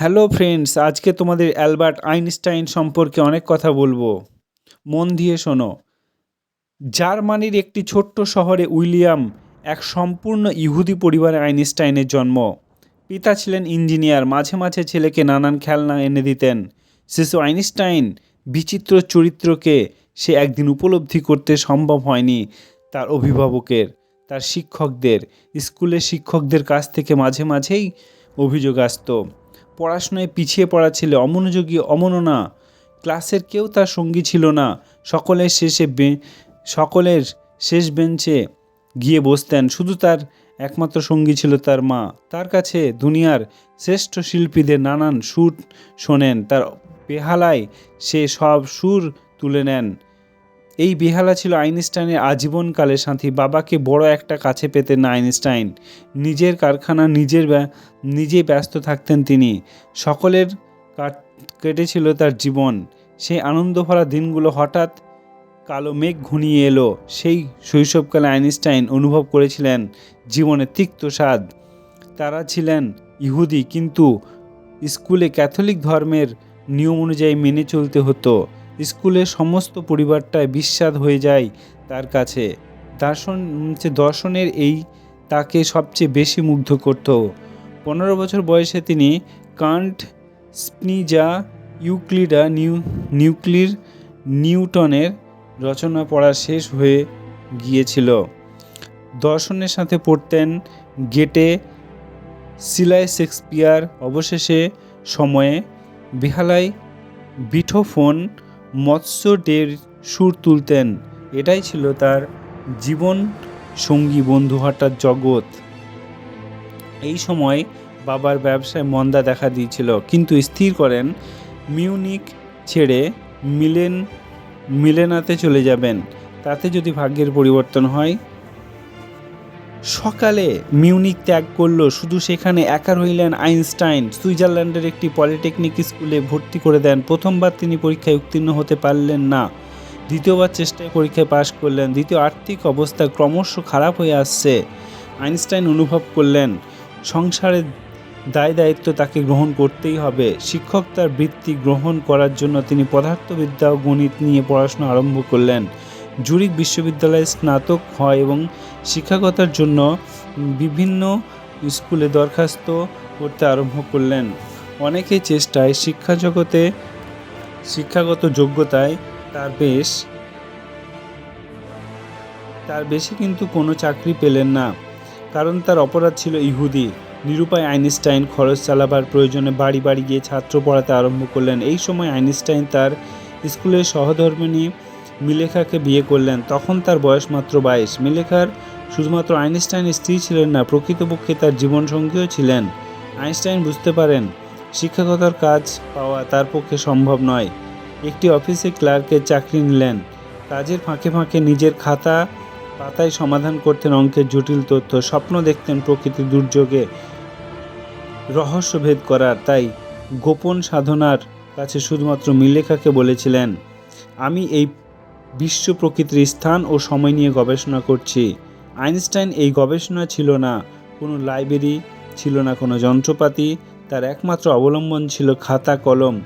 Hello friends, আজকে তোমাদের Albert Einstein সম্পর্কে অনেক কথা বলব। মন দিয়ে শোনো। জার্মানির একটি ছোট্ট শহরে উইলিয়াম এক সম্পূর্ণ ইহুদি পরিবারে আইনস্টাইনের জন্ম। পিতা ছিলেন ইঞ্জিনিয়ার, মাঝে মাঝে ছেলেকে নানান খেলনা এনে দিতেন। শিশু আইনস্টাইন বিচিত্র চরিত্রকে সে একদিন উপলব্ধি করতে সম্ভব হয়নি তার অভিভাবকের, তার শিক্ষকদের, স্কুলের শিক্ষকদের কাছ থেকে মাঝে মাঝেই অভিযোগ আসতো। পড়াশোনায় পিছিয়ে পড়া ছেলে। অমনোযোগী, অমননা। ক্লাসের কেউ তার সঙ্গী ছিল না। সকলের শেষে সকলের শেষ বেঞ্চে গিয়ে বসতেন। শুধু তার একমাত্র সঙ্গী ছিল তার মা। তার কাছে দুনিয়ার শ্রেষ্ঠ শিল্পীদের নানান সুর শোনেন। তার বেহালায় সে সব সুর তুলে নেন। এই বেহালা ছিল আইনস্টাইনের আজীবনকালের সাথী। বাবাকে বড় একটা কাছে পেতেন না আইনস্টাইন। নিজের কারখানা, নিজের নিজেই ব্যস্ত থাকতেন তিনি। সকলের কাট- কেটেছিল তার জীবন। সেই আনন্দ ভরা দিনগুলো হঠাৎ কালো মেঘ ঘনিয়ে এলো। সেই শৈশবকালে আইনস্টাইন অনুভব করেছিলেন জীবনের তিক্ত স্বাদ। তারা ছিলেন ইহুদি, কিন্তু স্কুলে ক্যাথলিক ধর্মের নিয়ম অনুযায়ী মেনে চলতে হতো। স্কুলের সমস্ত পরিবারটাই বিস্বাদ হয়ে যায় তার কাছে। দর্শন হচ্ছে দর্শনের এই তাকে সবচেয়ে বেশি মুগ্ধ করত। পনেরো বছর বয়সে তিনি কান্ট স্পিজা ইউক্লিডা নিউ নিউক্লির নিউটনের রচনা পড়া শেষ হয়ে গিয়েছিল। দর্শনের সাথে পড়তেন গেটে সিলাই শেক্সপিয়ার। অবশেষে সময়ে বেহালায় বিঠোফোন মৎস্য ডের সুর তুলতেন। এটাই ছিল তার জীবন সঙ্গী বন্ধু হাঁটার জগৎ। এই সময় বাবার ব্যবসায় মন্দা দেখা দিয়েছিল, কিন্তু স্থির করেন, মিউনিক ছেড়ে মিলেন, মিলেনাতে চলে যাবেন। তাতে যদি ভাগ্যের পরিবর্তন হয় সকালে মিউনিক ত্যাগ করল। শুধু সেখানে একা রইলেন আইনস্টাইন। সুইজারল্যান্ডের একটি পলিটেকনিক স্কুলে ভর্তি করে দেন। প্রথমবার তিনি পরীক্ষায় উত্তীর্ণ হতে পারলেন না। দ্বিতীয়বার চেষ্টায় পরীক্ষায় পাশ করলেন। দ্বিতীয় আর্থিক অবস্থা ক্রমশ খারাপ হয়ে আসছে। আইনস্টাইন অনুভব করলেন সংসারের দায় দায়িত্ব তাকে গ্রহণ করতেই হবে। শিক্ষক তার বৃত্তি গ্রহণ করার জন্য তিনি পদার্থবিদ্যা ও গণিত নিয়ে পড়াশোনা আরম্ভ করলেন। জুরিক বিশ্ববিদ্যালয়ে স্নাতক হয় এবং শিক্ষকতার জন্য বিভিন্ন স্কুলে দরখাস্ত করতে আরম্ভ করলেন। অনেকেই চেষ্টায় শিক্ষা জগতে শিক্ষাগত যোগ্যতায় তার বেশ তার বেশি কিন্তু কোনো চাকরি পেলেন না। কারণ তার অপরাধ ছিল ইহুদি। নিরুপায় আইনস্টাইন খরচ চালাবার প্রয়োজনে বাড়ি বাড়ি গিয়ে ছাত্র পড়াতে আরম্ভ করলেন। এই সময় আইনস্টাইন তার স্কুলের সহধর্মিণী মিলেখাকে বিয়ে করলেন। তখন তার বয়স মাত্র বাইশ। মিলেখার শুধুমাত্র আইনস্টাইনের স্ত্রী ছিলেন না, প্রকৃতপক্ষে তার জীবনসঙ্গীও ছিলেন। আইনস্টাইন বুঝতে পারেন, শিক্ষকতার কাজ পাওয়া তার পক্ষে সম্ভব নয়। একটি অফিসে ক্লার্কের চাকরি নিলেন, কাজের ফাঁকে ফাঁকে নিজের খাতা পাতায় সমাধান করতেন অঙ্কের জটিল তথ্য, স্বপ্ন দেখতেন প্রকৃতি দুর্যোগে রহস্যভেদ করার, তাই গোপন সাধনার কাছে শুধুমাত্র মিলেখাকে বলেছিলেন, আমি এই বিশ্ব প্রকৃতির স্থান ও সময় নিয়ে গবেষণা করছি। আইনস্টাইন এই গবেষণা ছিল না। কোনো লাইব্রেরি ছিল না, কোনো যন্ত্রপাতি। তার একমাত্র অবলম্বন ছিল খাতা, কলম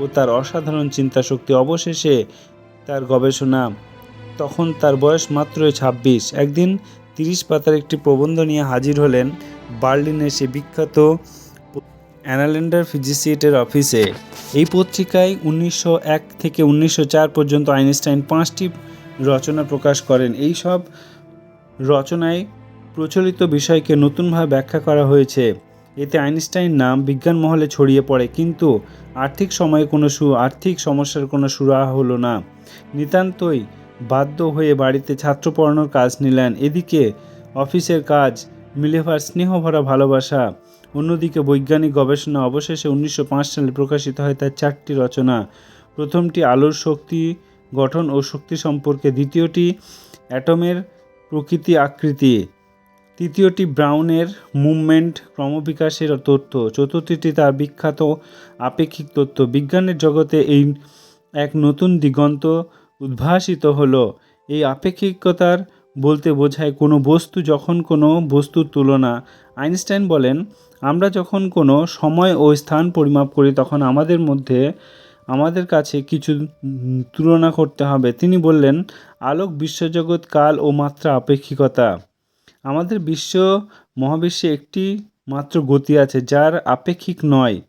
ও তার অসাধারণ চিন্তাশক্তি। অবশেষে তার গবেষণা, তখন তার বয়স মাত্রই ছাব্বিশ। একদিন তিরিশ পাতার একটি প্রবন্ধ নিয়ে হাজির হলেন বার্লিনের সে বিখ্যাত অ্যানালেন্ডার ফিজিসিয়েটের অফিসে। এই পত্রিকায় উনিশশো এক থেকে উনিশশো চার পর্যন্ত আইনস্টাইন পাঁচটি রচনা প্রকাশ করেন। এই সব রচনায় প্রচলিত বিষয়কে নতুনভাবে ব্যাখ্যা করা হয়েছে। এতে আইনস্টাইন নাম বিজ্ঞান মহলে ছড়িয়ে পড়ে, কিন্তু আর্থিক সময়ে কোনো সু আর্থিক সমস্যার কোনো সুরাহা হলো না। নিতান্তই বাধ্য হয়ে বাড়িতে ছাত্র পড়ানোর কাজ নিলেন। এদিকে অফিসের কাজ, মিলেভার স্নেহভরা ভালোবাসা, অন্যদিকে বৈজ্ঞানিক গবেষণা অবশেষে উনিশশো পাঁচ সালে প্রকাশিত হয় তার চারটি রচনা। প্রথমটি আলোর শক্তি গঠন ও শক্তি সম্পর্কে, দ্বিতীয়টি অ্যাটমের প্রকৃতি আকৃতি। তৃতীয়টি ব্রাউনের মুভমেন্ট ক্রমবিকাশের তথ্য। চতুর্থটি তার বিখ্যাত আপেক্ষিক তত্ত্ব। বিজ্ঞানের জগতে এই এক নতুন দিগন্ত উদ্ভাসিত হলো। এই আপেক্ষিকতার বলতে বোঝায় কোনো বস্তু যখন কোনো বস্তুর তুলনা। আইনস্টাইন বলেন, আমরা যখন কোনো সময় ও স্থান পরিমাপ করি, তখন আমাদের মধ্যে আমাদের কাছে কিছু তুলনা করতে হবে। তিনি বললেন, আলোক বিশ্বজগৎ, কাল ও মাত্রা আপেক্ষিকতা। আমাদের বিশ্ব মহাবিশ্বে একটি মাত্র গতি আছে, যার আপেক্ষিক নয়।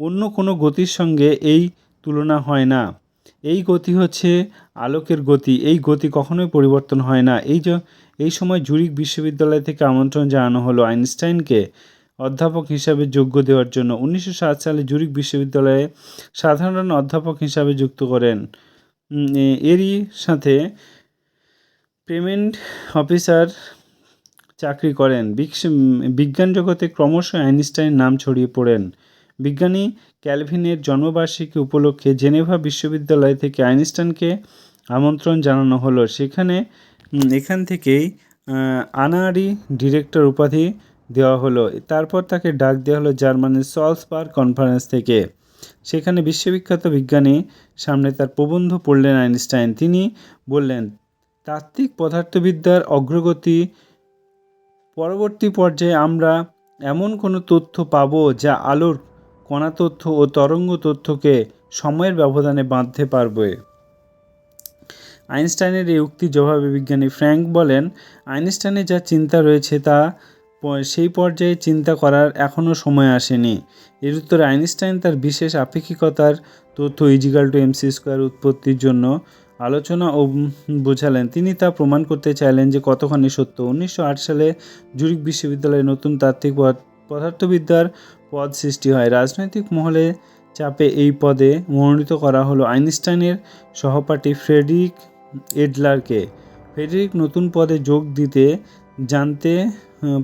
অন্য কোনো গতির সঙ্গে এই তুলনা হয় না। এই গতি হচ্ছে আলোকের গতি। এই গতি কখনোই পরিবর্তন হয় না। এই যে এই সময় জুরিক বিশ্ববিদ্যালয় থেকে আমন্ত্রণ জানানো হলো আইনস্টাইনকে। অধ্যাপক হিসাবে যোগ্য দেওয়ার জন্য উনিশশো সাত সালে জুরিক বিশ্ববিদ্যালয়ে সাধারণ অধ্যাপক হিসাবে যুক্ত করেন। এরই সাথে পেমেন্ট অফিসার চাকরি করেন। বিজ্ঞান জগতে ক্রমশ আইনস্টাইন নাম ছড়িয়ে পড়েন। বিজ্ঞানী ক্যালভিনের জন্মবার্ষিকী উপলক্ষে জেনেভা বিশ্ববিদ্যালয় থেকে আইনস্টাইনকে আমন্ত্রণ জানানো হলো। সেখানে এখান থেকেই আনারি ডিরেক্টর উপাধি দেওয়া হলো। তারপর তাকে ডাক দেওয়া হলো জার্মানির সলসবার্গ কনফারেন্স থেকে। সেখানে বিশ্ববিখ্যাত বিজ্ঞানী, সামনে তার প্রবন্ধ পড়লেন আইনস্টাইন। তিনি বললেন, তাত্ত্বিক পদার্থবিদ্যার অগ্রগতি, পরবর্তী পর্যায়ে আমরা এমন কোনো তথ্য পাব যা আলোর কণা তথ্য ও তরঙ্গ তথ্যকে সময়ের ব্যবধানে বাঁধতে পারবে? আইনস্টাইনের এই উক্তি জবাবে বিজ্ঞানী ফ্র্যাঙ্ক বলেন, আইনস্টাইনের যা চিন্তা রয়েছে তা সেই পর্যায়ে চিন্তা করার এখনও সময় আসেনি। এর উত্তরে আইনস্টাইন তার বিশেষ আপেক্ষিকতার তথ্য E equal to MC square উৎপত্তির জন্য আলোচনা ও বোঝালেন। তিনি তা প্রমাণ করতে চাইলেন যে কতখানি সত্য। উনিশশো আট সালে জুরিক বিশ্ববিদ্যালয়ে নতুন তাত্ত্বিক পদ- পদার্থবিদ্যার পদ সৃষ্টি হয়। রাজনৈতিক মহলে চাপে এই পদে মনোনীত করা হলো আইনস্টাইনের সহপাঠী ফ্রেডরিক এডলারকে। ফ্রেডরিক নতুন পদে যোগ দিতে জানতে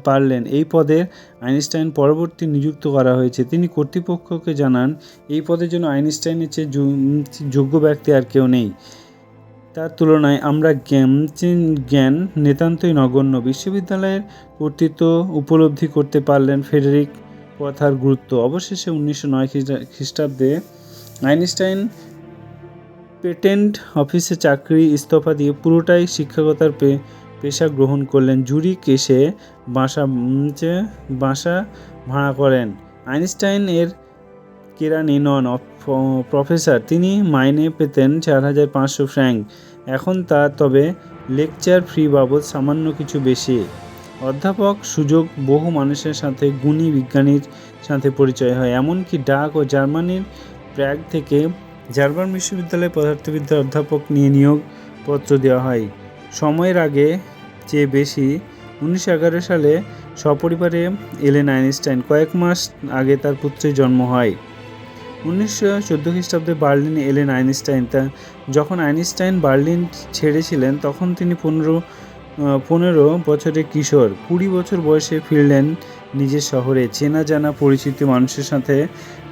পারলেন। এই পদে আইনস্টাইন পরবর্তী নিযুক্ত করা হয়েছে। তিনি কর্তৃপক্ষকে জানান, এই পদের জন্য আইনস্টাইনের চেয়ে যোগ্য ব্যক্তি আর কেউ নেই। তার তুলনায় আমরা জ্ঞান জ্ঞান নিতান্তই নগণ্য। বিশ্ববিদ্যালয়ের কর্তৃত্ব উপলব্ধি করতে পারলেন ফেডেরিক কথার গুরুত্ব। অবশেষে উনিশশো নয় খ্রিস্টাব্দে আইনস্টাইন পেটেন্ট অফিসে চাকরি ইস্তফা দিয়ে পুরোটাই শিক্ষকতার পে- পেশা গ্রহণ করলেন। জুরিক এসে বাসা বাসা ভাড়া করেন। আইনস্টাইন এর কেরানি নন প্রফেসর। তিনি মাইনে পেতেন চার হাজার পাঁচশো ফ্র্যাঙ্ক। এখন তা তবে লেকচার ফি বাবদ সামান্য কিছু বেশি। অধ্যাপক সুযোগ বহু মানুষের সাথে গুণী বিজ্ঞানীর সাথে পরিচয় হয়। এমনকি ডাক ও জার্মানির প্র্যাগ থেকে জার্মান বিশ্ববিদ্যালয়ে পদার্থবিদ্যার অধ্যাপক নিয়ে নিয়োগপত্র দেওয়া হয়। সময়ের আগে চেয়ে বেশি উনিশশো এগারো সালে সপরিবারে এলেন আইনস্টাইন। কয়েক মাস আগে তার পুত্রের জন্ম হয়। উনিশশো চোদ্দ খ্রিস্টাব্দে বার্লিনে এলেন আইনস্টাইন। তা যখন আইনস্টাইন বার্লিন ছেড়েছিলেন, তখন তিনি পনেরো পনেরো বছরের কিশোর। কুড়ি বছর বয়সে ফিরলেন নিজের শহরে। চেনা জানা পরিচিত মানুষের সাথে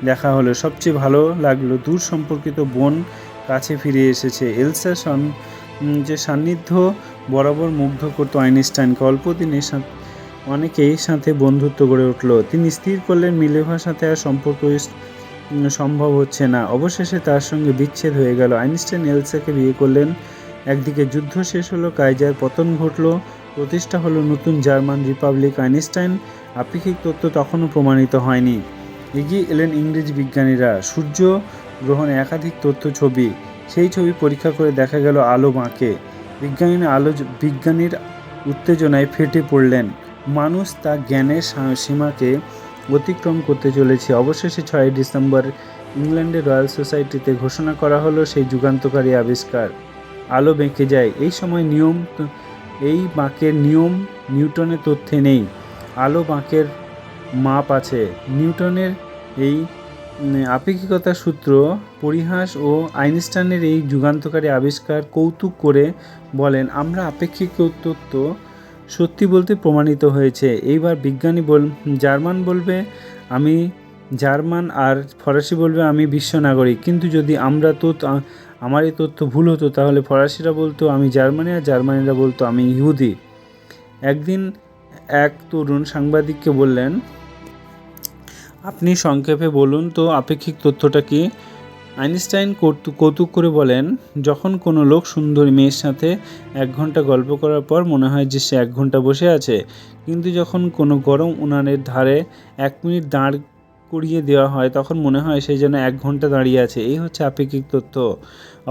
দেখা হলো। সবচেয়ে ভালো লাগল, দূর সম্পর্কিত বোন কাছে ফিরে এসেছে। এলসার সন- যে সান্নিধ্য বরাবর মুগ্ধ করতো আইনস্টাইনকে। অল্প দিনের সাথে অনেকেই সাথে বন্ধুত্ব গড়ে উঠল। তিনি স্থির করলেন, মিলেভার সাথে আর সম্পর্ক সম্ভব হচ্ছে না। অবশেষে তার সঙ্গে বিচ্ছেদ হয়ে গেল। আইনস্টাইন এলসাকে বিয়ে করলেন। একদিকে যুদ্ধ শেষ হলো কাইজার পতন ঘটলো, প্রতিষ্ঠা হলো নতুন জার্মান রিপাবলিক। আইনস্টাইন আপেক্ষিক তত্ত্ব তখনও প্রমাণিত হয়নি। এগিয়ে এলেন ইংরেজি বিজ্ঞানীরা। সূর্য গ্রহণে একাধিক তথ্য ছবি। সেই ছবি পরীক্ষা করে দেখা গেল আলো বাঁকে। বিজ্ঞানী আলো বিজ্ঞানীর উত্তেজনায় ফেটে পড়লেন। মানুষ তা জ্ঞানের সীমাকে অতিক্রম করতে চলেছে। অবশেষে ছয় ডিসেম্বর ইংল্যান্ডের রয়্যাল সোসাইটিতে ঘোষণা করা হলো সেই যুগান্তকারী আবিষ্কার। আলো বেঁকে যায়। এই সময় নিয়ম এই বাঁকের নিয়ম নিউটনের তথ্যে নেই। আলো বাঁকের মাপ আছে। নিউটনের এই উম, আপেক্ষিকতার সূত্র পরিহাস ও আইনস্টাইনের এই যুগান্তকারী আবিষ্কার কৌতুক করে বলেন আমরা আপেক্ষিক তত্ত্ব সত্যি বলতে প্রমাণিত হয়েছে। এইবার বিজ্ঞানী বল জার্মান বলবে আমি জার্মান আর ফরাসি বলবে আমি বিশ্ব নাগরিক। কিন্তু যদি আমরা তো আমার এই তথ্য ভুল হতো তাহলে ফরাসিরা বলতো আমি জার্মানি আর জার্মানিরা বলতো আমি ইহুদি। একদিন এক তরুণ সাংবাদিককে বললেন আপনি সংক্ষেপে বলুন তো, আপেক্ষিক তথ্যটা কি? আইনস্টাইন কৌতুক করে বলেন, যখন কোনো লোক সুন্দরী মেয়ের সাথে এক ঘণ্টা গল্প করার পর মনে হয় যে সে এক ঘণ্টা বসে আছে, কিন্তু যখন কোনো গরম উনানের ধারে এক মিনিট দাঁড় করিয়ে দেওয়া হয়, তখন মনে হয় সে যেন এক ঘণ্টা দাঁড়িয়ে আছে। এই হচ্ছে আপেক্ষিক তথ্য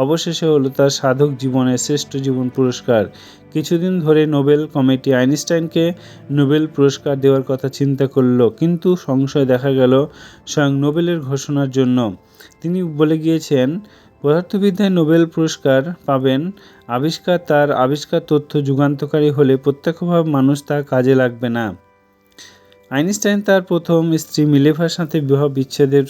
অবশেষে হলো তার সাধক জীবনের শ্রেষ্ঠ জীবন পুরস্কার। কিছুদিন ধরে নোবেল কমিটি আইনস্টাইনকে নোবেল পুরস্কার দেওয়ার কথা চিন্তা করল, কিন্তু সংশয় দেখা গেল স্বয়ং নোবেলের ঘোষণার জন্য। তিনি বলে গিয়েছেন, পদার্থবিদ্যায় নোবেল পুরস্কার পাবেন। আবিষ্কার তার আবিষ্কার তথ্য যুগান্তকারী হলে প্রত্যক্ষভাবে মানুষ তা কাজে লাগবে না। আইনস্টাইন তার প্রথম স্ত্রী মিলেভার সাথে বিবাহ বিচ্ছেদের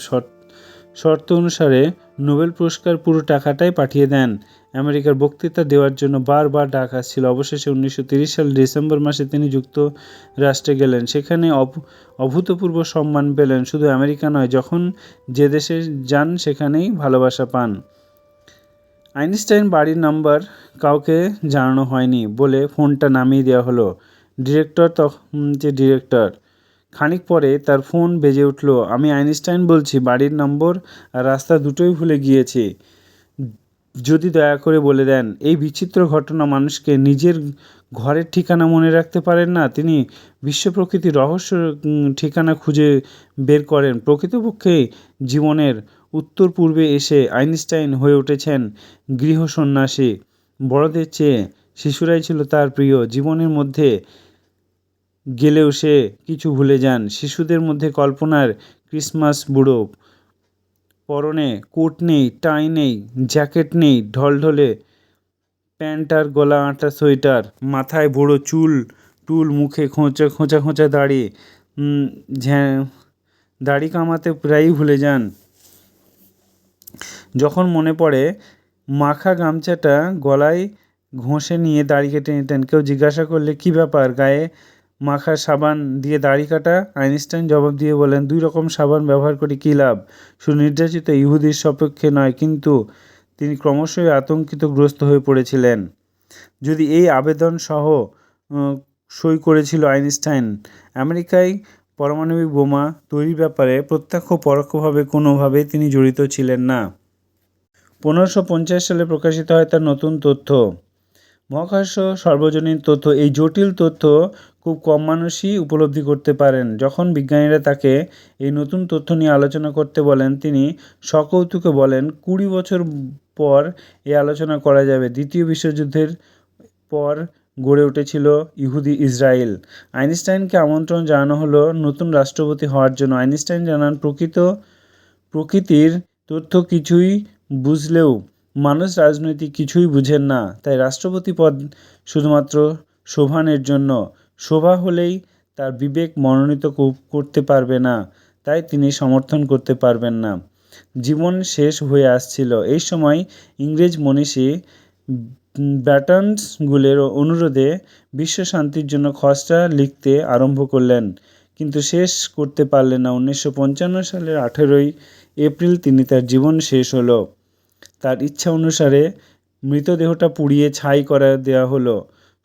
শর্ত অনুসারে নোবেল পুরস্কার পুরো টাকাটাই পাঠিয়ে দেন। আমেরিকার বক্তৃতা দেওয়ার জন্য বারবার ডাক আসছিল অবশেষে উনিশশো সাল ডিসেম্বর মাসে তিনি যুক্তরাষ্ট্রে গেলেন। সেখানে অভ- অভূতপূর্ব সম্মান পেলেন। শুধু আমেরিকা নয়, যখন যে দেশে যান সেখানেই ভালোবাসা পান। আইনস্টাইন বাড়ির নাম্বার কাউকে জানানো হয়নি বলে ফোনটা নামিয়ে দেওয়া হলো। ডিরেক্টর তখন যে ডিরেক্টর খানিক পরে তার ফোন বেজে উঠল, আমি আইনস্টাইন বলছি, বাড়ির নম্বর আর রাস্তা দুটোই ভুলে গিয়েছি। যদি দয়া করে বলে দেন, এই বিচিত্র ঘটনা মানুষকে নিজের ঘরের ঠিকানা মনে রাখতে পারেন না? তিনি বিশ্ব প্রকৃতির রহস্য ঠিকানা খুঁজে বের করেন। প্রকৃতপক্ষে জীবনের উত্তর পূর্বে এসে আইনস্টাইন হয়ে উঠেছেন গৃহ সন্ন্যাসী। বড়দের চেয়ে শিশুরাই ছিল তার প্রিয়। জীবনের মধ্যে গেলেও সে কিছু ভুলে যান। শিশুদের মধ্যে কল্পনার ক্রিসমাস বুড়ো, পরনে কোট নেই, টাই নেই, জ্যাকেট নেই, ঢলঢলে প্যান্ট আর গলা আঁটা সোয়েটার, মাথায় বড় চুল, টুল, মুখে খোঁচা খোঁচা খোঁচা দাড়ি দাড়ি কামাতে প্রায়ই ভুলে যান। যখন মনে পড়ে, মাখা গামছাটা গলায় ঘষে নিয়ে দাড়ি কেটে নিতেন। কেউ জিজ্ঞাসা করলে, কি ব্যাপার, গায়ে মাখা সাবান দিয়ে দাড়ি কাটা, আইনস্টাইন জবাব দিয়ে বলেন, দুই রকম সাবান ব্যবহার করে কী লাভ? শুধু নির্যাতিত ইহুদির সপক্ষে নয়, কিন্তু তিনি ক্রমশই আতঙ্কিত গ্রস্ত হয়ে পড়েছিলেন। যদি এই আবেদন সহ সই করেছিল আইনস্টাইন, আমেরিকায় পারমাণবিক বোমা তৈরির ব্যাপারে প্রত্যক্ষ পরোক্ষভাবে কোনোভাবেই তিনি জড়িত ছিলেন না। পনেরোশো সালে প্রকাশিত হয় তার নতুন তথ্য। মহাকাশ সর্বজনীন তথ্য, এই জটিল তথ্য খুব কম মানুষই উপলব্ধি করতে পারেন। যখন বিজ্ঞানীরা তাকে এই নতুন তথ্য নিয়ে আলোচনা করতে বলেন, তিনি সকৌতুকে বলেন, কুড়ি বছর পর এই আলোচনা করা যাবে। দ্বিতীয় বিশ্বযুদ্ধের পর গড়ে উঠেছিল ইহুদি ইসরায়েল। আইনস্টাইনকে আমন্ত্রণ জানানো হলো নতুন রাষ্ট্রপতি হওয়ার জন্য। আইনস্টাইন জানান, প্রকৃত প্রকৃতির তথ্য কিছুই বুঝলেও মানুষ রাজনৈতিক কিছুই বুঝেন না, তাই রাষ্ট্রপতি পদ শুধুমাত্র শোভানের জন্য। শোভা হলেই তার বিবেক মনোনীত করতে পারবে না, তাই তিনি সমর্থন করতে পারবেন না। জীবন শেষ হয়ে আসছিল। এই সময় ইংরেজ মনীষী ব্যাটনসগুলের অনুরোধে বিশ্ব শান্তির জন্য খসড়া লিখতে আরম্ভ করলেন, কিন্তু শেষ করতে পারলেন না। উনিশশো পঞ্চান্ন সালের আঠেরোই এপ্রিল তিনি তার জীবন শেষ হলো। তার ইচ্ছা অনুসারে মৃতদেহটা পুড়িয়ে ছাই করা দেওয়া হলো।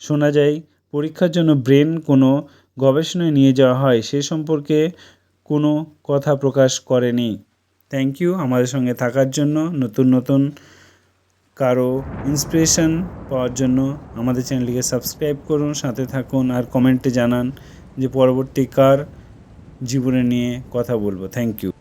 শোনা যায়, পরীক্ষার জন্য ব্রেন কোনো গবেষণায় নিয়ে যাওয়া হয়, সে সম্পর্কে কোনো কথা প্রকাশ করেনি। থ্যাংক ইউ আমাদের সঙ্গে থাকার জন্য, নতুন নতুন কারও ইন্সপিরেশন পাওয়ার জন্য আমাদের চ্যানেলটিকে সাবস্ক্রাইব করুন, সাথে থাকুন আর কমেন্টে জানান যে পরবর্তী কার জীবনে নিয়ে কথা বলব। Thank you